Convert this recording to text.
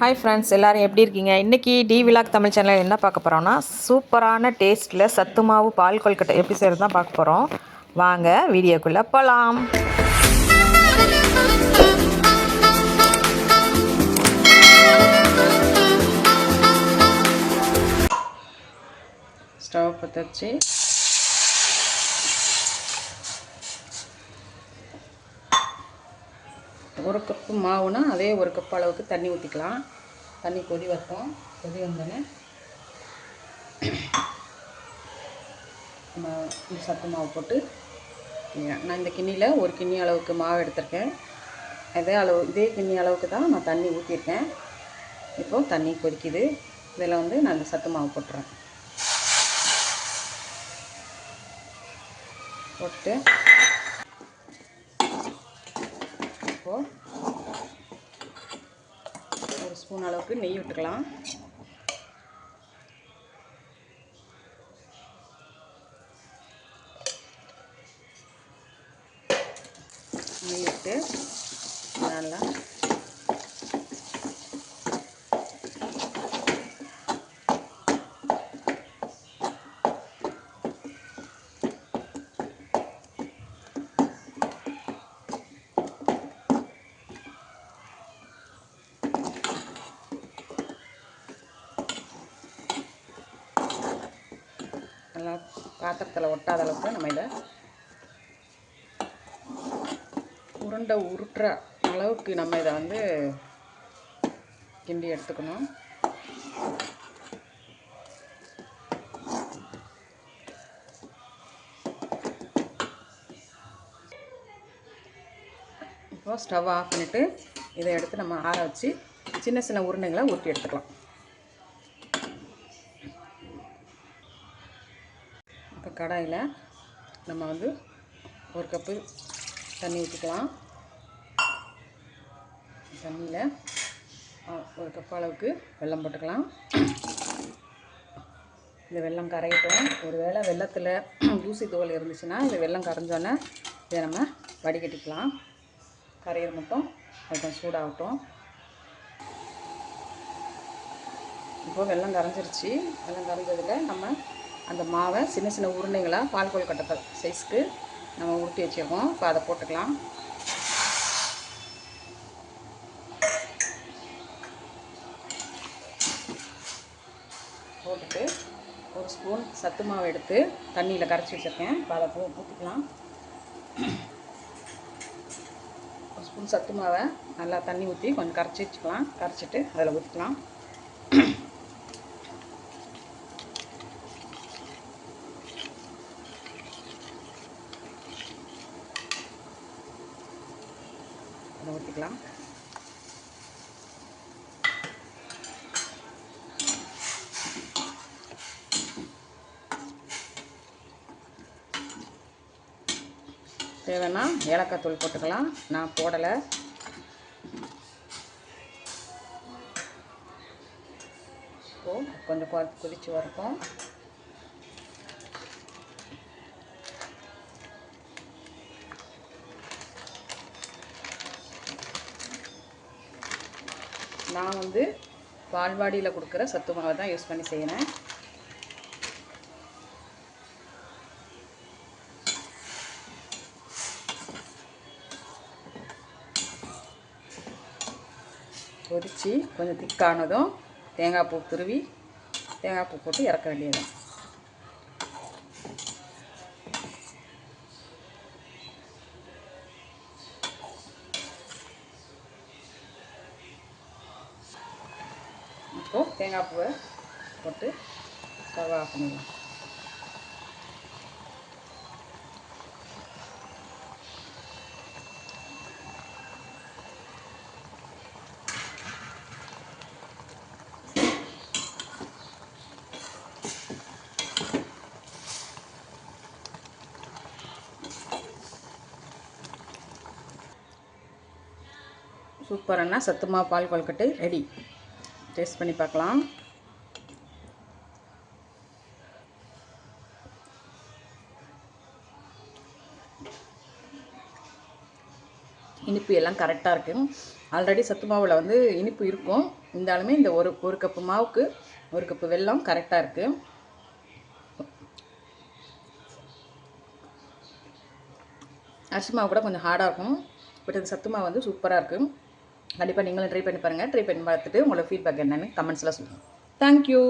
Hi friends எல்லோரும் எப்படி இருக்கீங்க? இன்றைக்கி டி விலாக் தமிழ் சேனல் என்ன பார்க்க போகிறோன்னா சூப்பரான டேஸ்ட்டில் சத்து மாவு பால் கொல்கட்டை எப்படி செய்கிறது தான் பார்க்க போகிறோம் வாங்க வீடியோக்குள்ளே போகலாம் ஸ்டவ் பற்ற வச்சு ஒரு கப்பு மாவுனா அதே ஒரு கப் அளவுக்கு தண்ணி ஊற்றிக்கலாம் தண்ணி கொதி வரட்டும். கொதி வந்தோடனே நம்ம இந்த சத்து மாவு போட்டு நான் இந்த கிண்ணியில் ஒரு கிண்ணி அளவுக்கு மாவு எடுத்திருக்கேன். அதே அளவு இதே கிண்ணி அளவுக்கு தான் நான் தண்ணி ஊற்றிருக்கேன் இப்போது தண்ணி கொதிக்குது. இதில் வந்து நான் இந்த சத்து மாவு போட்டுறேன். போட்டு இப்போது ஸ்பூன் அளவுக்கு நெய் விட்டுக்கலாம். நெய் விட்டு நல்லா நல்லா பாத்திரத்தில் ஒட்டாத அளவுக்கு நம்ம இதை உருண்டை உருட்டுற அளவுக்கு நம்ம இதை வந்து கிண்டி எடுத்துக்கணும். இப்போ ஸ்டவ் ஆஃப் பண்ணிவிட்டு இதை எடுத்து நம்ம ஆற வச்சு சின்ன சின்ன உருண்டைங்களை உருட்டி எடுத்துக்கலாம். கடாயில் நம்ம வந்து ஒரு கப்பு தண்ணி ஊற்றிக்கலாம். தண்ணியில் ஒரு கப் அளவுக்கு வெள்ளம் போட்டுக்கலாம். இந்த வெள்ளம் கரையட்டும். ஒரு வேளை வெள்ளத்தில் தூசி தோல் இருந்துச்சுன்னா இந்த வெள்ளம் கரைஞ்சோன்னே இதை நம்ம வடிகட்டிக்கலாம். கரையிற மட்டும் கொஞ்சம் சூடாகட்டும். இப்போ வெள்ளம் கரைஞ்சிருச்சு. வெள்ளம் கரைஞ்சதில் நம்ம அந்த மாவை சின்ன சின்ன உருண்டைங்களாக பால் கொல்கட்டை சைஸ்க்கு நம்ம உருட்டி வச்சுருக்கோம். இப்போ அதை போட்டுக்கலாம். போட்டுட்டு ஒரு ஸ்பூன் சத்து மாவு எடுத்து தண்ணியில் கரைச்சி வச்சுருக்கேன். இப்போ அதை போ ஊற்றிக்கலாம் ஒரு ஸ்பூன் சத்து மாவை நல்லா தண்ணி ஊற்றி கொஞ்சம் கரைச்சி வச்சுக்கலாம். கரைச்சிட்டு அதில் ஊற்றிக்கலாம் அதை ஊற்றிக்கலாம் தேவைன்னா ஏலக்காய் தூள் போட்டுக்கலாம். நான் போடலை. இப்போது கொஞ்சம் கொ கொதித்து வரட்டும். நான் வந்து பால்வாடியில் கொடுக்குற சத்து மாவை தான் யூஸ் பண்ணி செய்கிறேன் கொதித்து கொஞ்சம் திக்கானதும் தேங்காய் பூ துருவி தேங்காய் பூ போட்டு இறக்க வேண்டியதான் இப்போது தேங்காய் பூவை போட்டு ஸ்டவ் ஆஃப் பண்ணிடலாம். சூப்பரான சத்துமா பால் கொல்கட்டை ரெடி டேஸ்ட் பண்ணி பார்க்கலாம். இனிப்பு எல்லாம் கரெக்டாக இருக்குது ஆல்ரெடி சத்து மாவில் வந்து இனிப்பு இருக்கும். இருந்தாலுமே இந்த ஒரு ஒரு கப்பு மாவுக்கு ஒரு கப்பு வெல்லம் கரெக்டாக இருக்குது அரிசி மாவு கூட கொஞ்சம் ஹார்டாக இருக்கும். பட் இந்த சத்து மாவு வந்து சூப்பராக இருக்குது கண்டிப்பாக நீங்களும் ட்ரை பண்ணி பாருங்கள் ட்ரை பண்ணி பார்த்துட்டு உங்களோட ஃபீட்பேக் என்னென்னு கமெண்ட்ஸில் சொல்லுங்கள் தேங்க்யூ